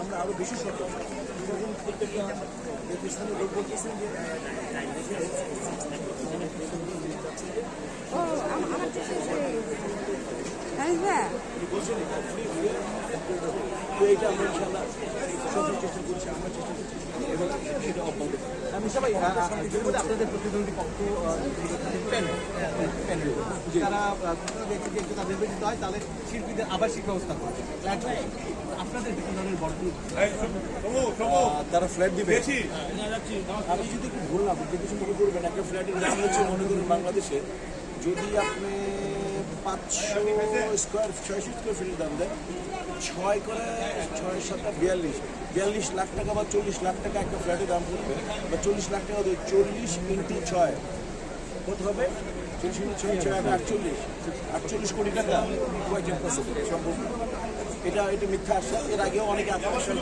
আমরা আরও বেশি সতর্ক যখন প্রত্যেকটা নির্দিষ্ট লোক বলতেছেন যে এইটা আমরা ইনশাল্লাহ চেষ্টা করছি আমরা চেষ্টা করছি তারা তাদের হয় তাহলে শিল্পীদের ব্যবস্থা করবে আপনাদের তারা ফ্ল্যাট দিবে। আমি যদি একটু কিছু মনে করবেন? একটা ফ্ল্যাটের হচ্ছে মনে করুন বাংলাদেশে যদি আপনি পাঁচশো স্কোয়ার ছয়শো স্কোয়ার ফিটের দাম দেন ছয় করে ছয় সাতটা বিয়াল্লিশ। বিয়াল্লিশ লাখ টাকা বা চল্লিশ লাখ টাকা একটা ফ্ল্যাটের দাম পড়বে। বা চল্লিশ লাখ টাকা দেবে চল্লিশ ইন্টু ছয়। কত হবে? চল্লিশ ইন্টু ছয় ছয় আটচল্লিশ। আটচল্লিশ কোটি টাকা। সম্ভব এটা এটা মিথ্যা আশ্বাস এর আগেও অনেকে আত্মবিশ্বাস